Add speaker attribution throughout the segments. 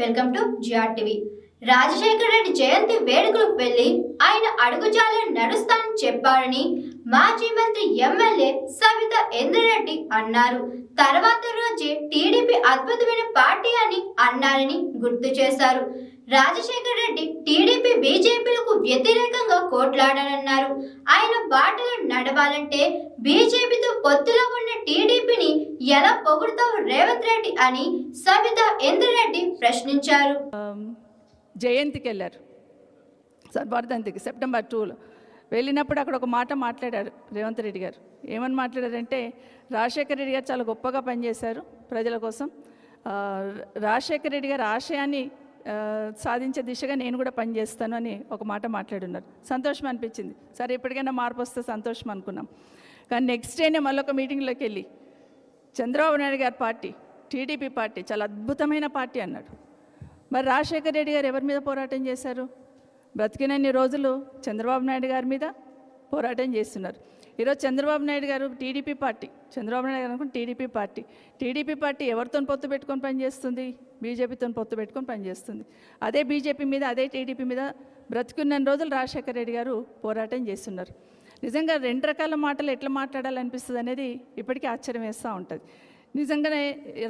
Speaker 1: Welcome to GR TV. Rajasekhara Reddy జయంతి వేడుకలకు వెళ్ళి ఆయన అడుగుజాలు నడుస్తానని చెప్పారని మాజీ మంత్రి ఎమ్మెల్యే సవిత ఇంద్రారెడ్డి అన్నారు. తర్వాత రోజే టీడీపీ అద్భుతమైన పార్టీ అని అన్నారని గుర్తు చేశారు. రాజశేఖర రెడ్డి టీడీపీ బీజేపీలకు వ్యతిరేకంగా కోట్లాడారన్నారు ఆయన బాటలు నడవాలంటే బీజేపీతో పొత్తులో ఉన్న టీడీపీని ఎలా పొగుడుతావు రేవంత్ రెడ్డి అని సబిత ఇంద్రారెడ్డి ప్రశ్నించారు.
Speaker 2: జయంతికి వెళ్ళారు. సార్ సెప్టెంబర్ టూలో. వెళ్ళినప్పుడు అక్కడ ఒక మాట మాట్లాడారు రేవంత్ రెడ్డి గారు. ఏమని మాట్లాడారంటే రాజశేఖర రెడ్డి గారు చాలా గొప్పగా పనిచేశారు ప్రజల కోసం. రాజశేఖర రెడ్డి గారు ఆశయాన్ని సాధించే దిశగా నేను కూడా పనిచేస్తాను అని ఒక మాట మాట్లాడున్నారు. సంతోషం అనిపించింది. సరే ఎప్పటికైనా మార్పు వస్తే సంతోషం అనుకున్నాం. కానీ నెక్స్ట్ డేనే మళ్ళొక ఒక మీటింగ్లోకి వెళ్ళి చంద్రబాబు నాయుడు గారి పార్టీ టీడీపీ పార్టీ చాలా అద్భుతమైన పార్టీ అన్నాడు మరి రాజశేఖర రెడ్డి గారు ఎవరి మీద పోరాటం చేశారు? బ్రతికినన్ని రోజులు చంద్రబాబు నాయుడు గారి మీద పోరాటం చేస్తున్నారు. ఈరోజు చంద్రబాబు నాయుడు గారు టీడీపీ పార్టీ చంద్రబాబు నాయుడు గారు అనుకుని టీడీపీ పార్టీ. టీడీపీ పార్టీ ఎవరితో పొత్తు పెట్టుకొని పనిచేస్తుంది బీజేపీతో పొత్తు పెట్టుకొని పనిచేస్తుంది అదే బీజేపీ మీద అదే టీడీపీ మీద బ్రతికున్న రోజులు రాజశేఖర రెడ్డి గారు పోరాటం చేస్తున్నారు. నిజంగా రెండు రకాల మాటలు ఎట్లా మాట్లాడాలనిపిస్తుంది అనేది ఇప్పటికీ ఆశ్చర్యం వేస్తూ ఉంటుంది. నిజంగానే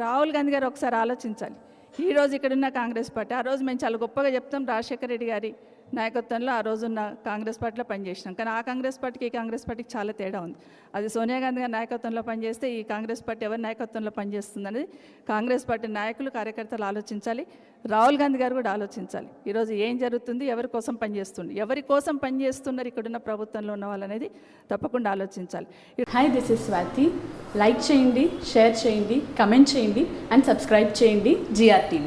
Speaker 2: రాహుల్ గాంధీ గారు ఒకసారి ఆలోచించాలి. ఈ రోజు ఇక్కడున్న కాంగ్రెస్ పార్టీ ఆ రోజు మేము చాలా గొప్పగా చెప్తాం రాజశేఖర రెడ్డి గారి నాయకత్వంలో ఆ రోజున్న కాంగ్రెస్ పార్టీలో పనిచేసినాం. కానీ ఆ కాంగ్రెస్ పార్టీకి ఈ కాంగ్రెస్ పార్టీకి చాలా తేడా ఉంది. అది సోనియా గాంధీ గారి నాయకత్వంలో పనిచేస్తే ఈ కాంగ్రెస్ పార్టీ ఎవరి నాయకత్వంలో పనిచేస్తుందనేది కాంగ్రెస్ పార్టీ నాయకులు కార్యకర్తలు ఆలోచించాలి. రాహుల్ గాంధీ గారు కూడా ఆలోచించాలి. ఈరోజు ఏం జరుగుతుంది ఎవరి కోసం పనిచేస్తుంది ఎవరి కోసం పనిచేస్తున్నారు ఇక్కడున్న ప్రభుత్వంలో ఉన్న వాళ్ళనేది తప్పకుండా ఆలోచించాలి.
Speaker 3: Hi this is Swathi like చేయండి షేర్ చేయండి కమెంట్ చేయండి అండ్ సబ్స్క్రైబ్ చేయండి జిఆర్ టీవీ